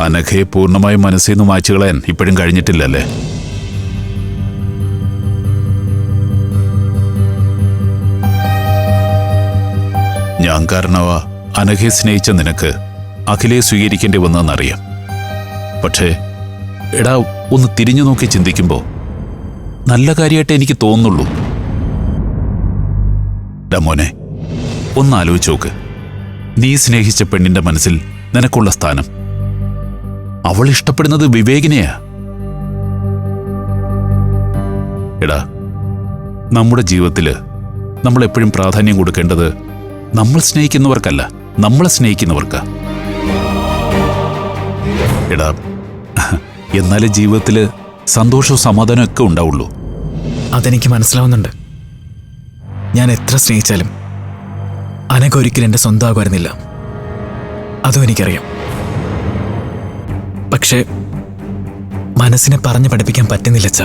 അനഘയെ പൂർണമായും മനസ്സിൽ നിന്ന് മായ്ച്ചു കളയാൻ ഇപ്പോഴും കഴിഞ്ഞിട്ടില്ലല്ലേ? ഞാൻ കാരണവാ അനഘയെ സ്നേഹിച്ച നിനക്ക് അഖിലയെ സ്വീകരിക്കേണ്ടി വന്നതെന്നറിയാം. പക്ഷേ എടാ ഒന്ന് തിരിഞ്ഞു നോക്കി ചിന്തിക്കുമ്പോൾ നല്ല കാര്യമായിട്ട് എനിക്ക് തോന്നുള്ളൂ മോനെ ഒന്ന് ആലോചിച്ച് നോക്ക്. നീ സ്നേഹിച്ച പെണ്ണിന്റെ മനസ്സിൽ നിനക്കുള്ള സ്ഥാനം അവൾ ഇഷ്ടപ്പെടുന്നത് വിവേകിനെയാ. എടാ നമ്മുടെ ജീവിതത്തിൽ നമ്മൾ എപ്പോഴും പ്രാധാന്യം കൊടുക്കേണ്ടത് നമ്മൾ സ്നേഹിക്കുന്നവർക്കല്ല നമ്മളെ സ്നേഹിക്കുന്നവർക്ക്. എടാ എന്നാലേ ജീവിതത്തിൽ സന്തോഷവും സമാധാനവും ഒക്കെ ഉണ്ടാവുള്ളൂ. അതെനിക്ക് മനസ്സിലാവുന്നുണ്ട്. ഞാൻ എത്ര സ്നേഹിച്ചാലും അനഘ ഒരിക്കലും എന്റെ സ്വന്തമാകുമായിരുന്നില്ല അതും എനിക്കറിയാം. പക്ഷേ മനസ്സിനെ പറഞ്ഞു പഠിപ്പിക്കാൻ പറ്റുന്നില്ല അച്ഛാ.